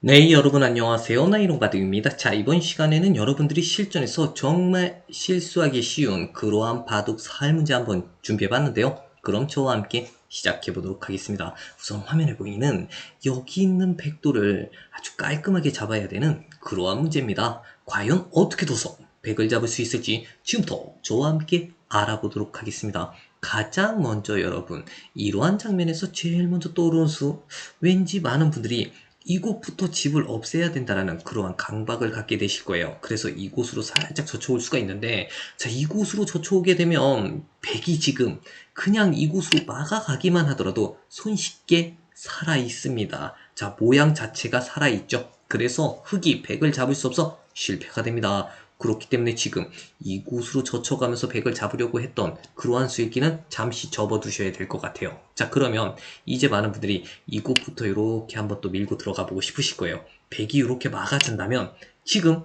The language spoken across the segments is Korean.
네, 여러분 안녕하세요. 나이롱바둑입니다. 자, 이번 시간에는 여러분들이 실전에서 정말 실수하기 쉬운 그러한 바둑 살 문제 한번 준비해 봤는데요. 그럼 저와 함께 시작해 보도록 하겠습니다. 우선 화면에 보이는 여기 있는 백도를 아주 깔끔하게 잡아야 되는 그러한 문제입니다. 과연 어떻게 둬서 백을 잡을 수 있을지 지금부터 저와 함께 알아보도록 하겠습니다. 가장 먼저 여러분, 이러한 장면에서 제일 먼저 떠오르는 수, 왠지 많은 분들이 이곳부터 집을 없애야 된다라는 그러한 강박을 갖게 되실 거예요. 그래서 이곳으로 살짝 젖혀올 수가 있는데, 자, 이곳으로 젖혀오게 되면 백이 지금 그냥 이곳으로 막아가기만 하더라도 손쉽게 살아 있습니다. 자, 모양 자체가 살아 있죠. 그래서 흙이 백을 잡을 수 없어 실패가 됩니다. 그렇기 때문에 지금 이곳으로 젖혀가면서 백을 잡으려고 했던 그러한 수익기는 잠시 접어두셔야 될 것 같아요. 자 그러면 이제 많은 분들이 이곳부터 이렇게 한번 또 밀고 들어가 보고 싶으실 거예요. 백이 이렇게 막아준다면 지금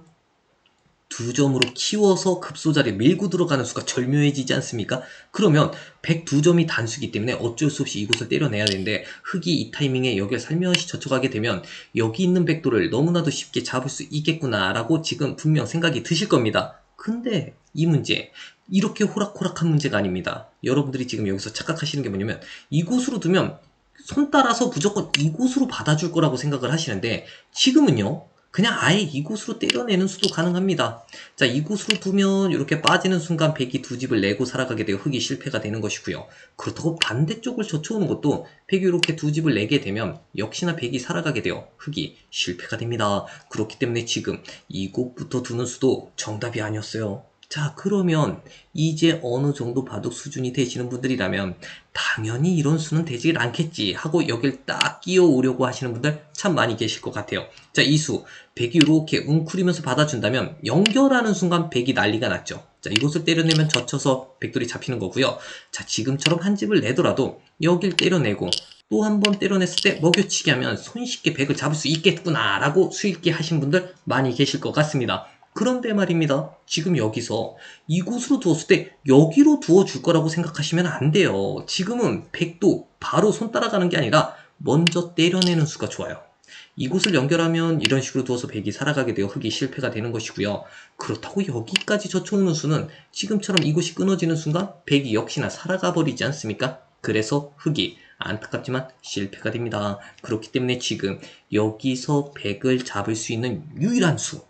두 점으로 키워서 급소자리 밀고 들어가는 수가 절묘해지지 않습니까? 그러면 102점이 단수기 때문에 어쩔 수 없이 이곳을 때려내야 되는데 흙이 이 타이밍에 여기를 살며시 젖혀가게 되면 여기 있는 백도를 너무나도 쉽게 잡을 수 있겠구나라고 지금 분명 생각이 드실 겁니다. 근데 이 문제 이렇게 호락호락한 문제가 아닙니다. 여러분들이 지금 여기서 착각하시는 게 뭐냐면 이곳으로 두면 손 따라서 무조건 이곳으로 받아줄 거라고 생각을 하시는데 지금은요 그냥 아예 이곳으로 때려내는 수도 가능합니다. 자, 이곳으로 두면 이렇게 빠지는 순간 백이 두 집을 내고 살아가게 되어 흙이 실패가 되는 것이고요. 그렇다고 반대쪽을 젖혀오는 것도 백이 이렇게 두 집을 내게 되면 역시나 백이 살아가게 되어 흙이 실패가 됩니다. 그렇기 때문에 지금 이곳부터 두는 수도 정답이 아니었어요. 자, 그러면 이제 어느 정도 바둑 수준이 되시는 분들이라면 당연히 이런 수는 되질 않겠지 하고 여길 딱 끼워 오려고 하시는 분들 참 많이 계실 것 같아요. 자, 이 수, 백이 이렇게 웅크리면서 받아준다면 연결하는 순간 백이 난리가 났죠. 자, 이곳을 때려내면 젖혀서 백돌이 잡히는 거고요. 자, 지금처럼 한 집을 내더라도 여길 때려내고 또 한 번 때려냈을 때 먹여치기 하면 손쉽게 백을 잡을 수 있겠구나 라고 수익기 하신 분들 많이 계실 것 같습니다. 그런데 말입니다. 지금 여기서 이곳으로 두었을 때 여기로 두어줄 거라고 생각하시면 안 돼요. 지금은 백도 바로 손 따라가는 게 아니라 먼저 때려내는 수가 좋아요. 이곳을 연결하면 이런 식으로 두어서 백이 살아가게 되어 흙이 실패가 되는 것이고요. 그렇다고 여기까지 젖혀오는 수는 지금처럼 이곳이 끊어지는 순간 백이 역시나 살아가 버리지 않습니까? 그래서 흙이 안타깝지만 실패가 됩니다. 그렇기 때문에 지금 여기서 백을 잡을 수 있는 유일한 수,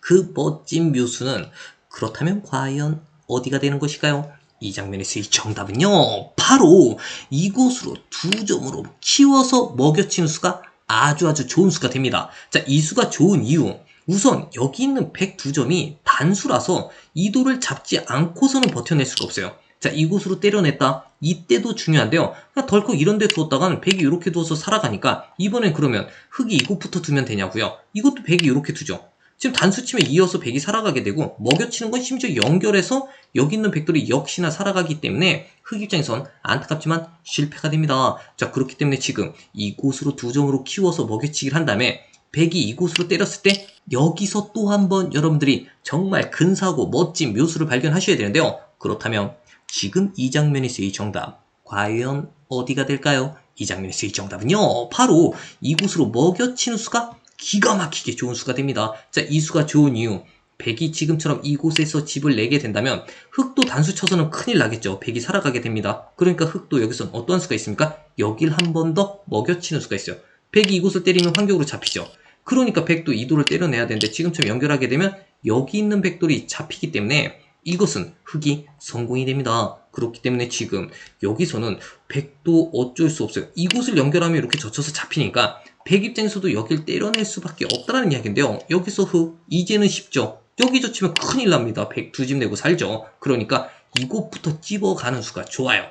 그 멋진 묘수는 그렇다면 과연 어디가 되는 것일까요? 이 장면에서의 정답은요, 바로 이곳으로 두 점으로 키워서 먹여치는 수가 아주 아주 좋은 수가 됩니다. 자, 이 수가 좋은 이유. 우선 여기 있는 102점이 단수라서 이 도를 잡지 않고서는 버텨낼 수가 없어요. 자, 이곳으로 때려냈다. 이때도 중요한데요. 덜컥 이런 데 두었다가는 백이 이렇게 두어서 살아가니까 이번엔 그러면 흙이 이곳부터 두면 되냐고요. 이것도 백이 이렇게 두죠. 지금 단수치면 이어서 백이 살아가게 되고 먹여치는 건 심지어 연결해서 여기 있는 백돌이 역시나 살아가기 때문에 흑 입장에선 안타깝지만 실패가 됩니다. 자 그렇기 때문에 지금 이곳으로 두 점으로 키워서 먹여치기를 한 다음에 백이 이곳으로 때렸을 때 여기서 또 한 번 여러분들이 정말 근사하고 멋진 묘수를 발견하셔야 되는데요. 그렇다면 지금 이 장면에서의 정답 과연 어디가 될까요? 이 장면에서의 정답은요. 바로 이곳으로 먹여치는 수가 기가 막히게 좋은 수가 됩니다. 자, 이 수가 좋은 이유. 백이 지금처럼 이곳에서 집을 내게 된다면 흙도 단수 쳐서는 큰일 나겠죠. 백이 살아가게 됩니다. 그러니까 흙도 여기서 어떠한 수가 있습니까? 여길 한 번 더 먹여치는 수가 있어요. 백이 이곳을 때리면 환경으로 잡히죠. 그러니까 백도 이도를 때려내야 되는데 지금처럼 연결하게 되면 여기 있는 백돌이 잡히기 때문에 이것은 흙이 성공이 됩니다. 그렇기 때문에 지금 여기서는 백도 어쩔 수 없어요. 이곳을 연결하면 이렇게 젖혀서 잡히니까 백 입장에서도 여길 때려낼 수밖에 없다는 이야기인데요. 여기서 흙 이제는 쉽죠. 여기 젖히면 큰일 납니다. 백두집 내고 살죠. 그러니까 이곳부터 찝어가는 수가 좋아요.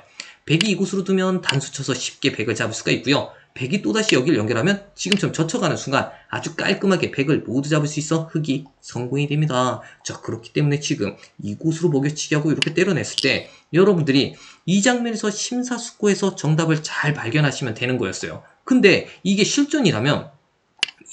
백이 이곳으로 두면 단수 쳐서 쉽게 백을 잡을 수가 있고요. 백이 또다시 여기를 연결하면 지금처럼 젖혀가는 순간 아주 깔끔하게 백을 모두 잡을 수 있어 흙이 성공이 됩니다. 자 그렇기 때문에 지금 이곳으로 먹여치기 하고 이렇게 때려냈을 때 여러분들이 이 장면에서 심사숙고해서 정답을 잘 발견하시면 되는 거였어요. 근데 이게 실전이라면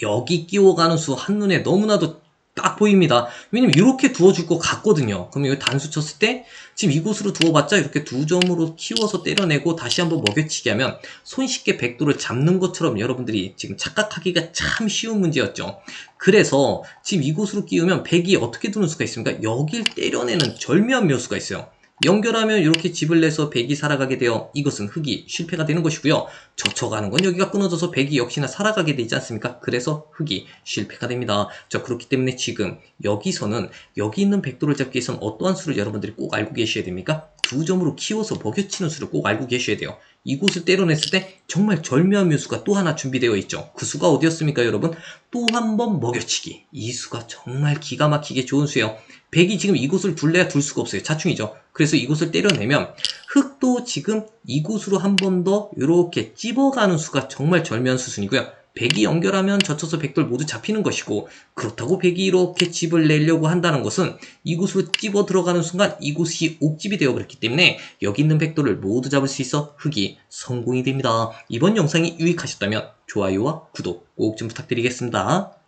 여기 끼워가는 수 한눈에 너무나도 딱 보입니다. 왜냐면 이렇게 두어줄 것 같거든요. 그럼 여기 단수 쳤을 때 지금 이곳으로 두어봤자 이렇게 두 점으로 키워서 때려내고 다시 한번 먹여치기 하면 손쉽게 백도를 잡는 것처럼 여러분들이 지금 착각하기가 참 쉬운 문제였죠. 그래서 지금 이곳으로 끼우면 백이 어떻게 두는 수가 있습니까? 여길 때려내는 절묘한 묘수가 있어요. 연결하면 이렇게 집을 내서 백이 살아가게 되어 이것은 흙이 실패가 되는 것이고요. 젖혀가는 건 여기가 끊어져서 백이 역시나 살아가게 되지 않습니까? 그래서 흙이 실패가 됩니다. 자 그렇기 때문에 지금 여기서는 여기 있는 백도를 잡기 위해서는 어떠한 수를 여러분들이 꼭 알고 계셔야 됩니까? 두 점으로 키워서 먹여치는 수를 꼭 알고 계셔야 돼요. 이곳을 때려냈을 때 정말 절묘한 묘수가 또 하나 준비되어 있죠. 그 수가 어디였습니까 여러분? 또 한 번 먹여치기. 이 수가 정말 기가 막히게 좋은 수예요. 백이 지금 이곳을 둘래야 둘 수가 없어요. 자충이죠. 그래서 이곳을 때려내면 흙도 지금 이곳으로 한 번 더 이렇게 찝어가는 수가 정말 절묘한 수순이고요. 백이 연결하면 젖혀서 백돌 모두 잡히는 것이고 그렇다고 백이 이렇게 집을 내려고 한다는 것은 이곳으로 찝어 들어가는 순간 이곳이 옥집이 되어 버렸기 때문에 여기 있는 백돌을 모두 잡을 수 있어 흙이 성공이 됩니다. 이번 영상이 유익하셨다면 좋아요와 구독 꼭 좀 부탁드리겠습니다.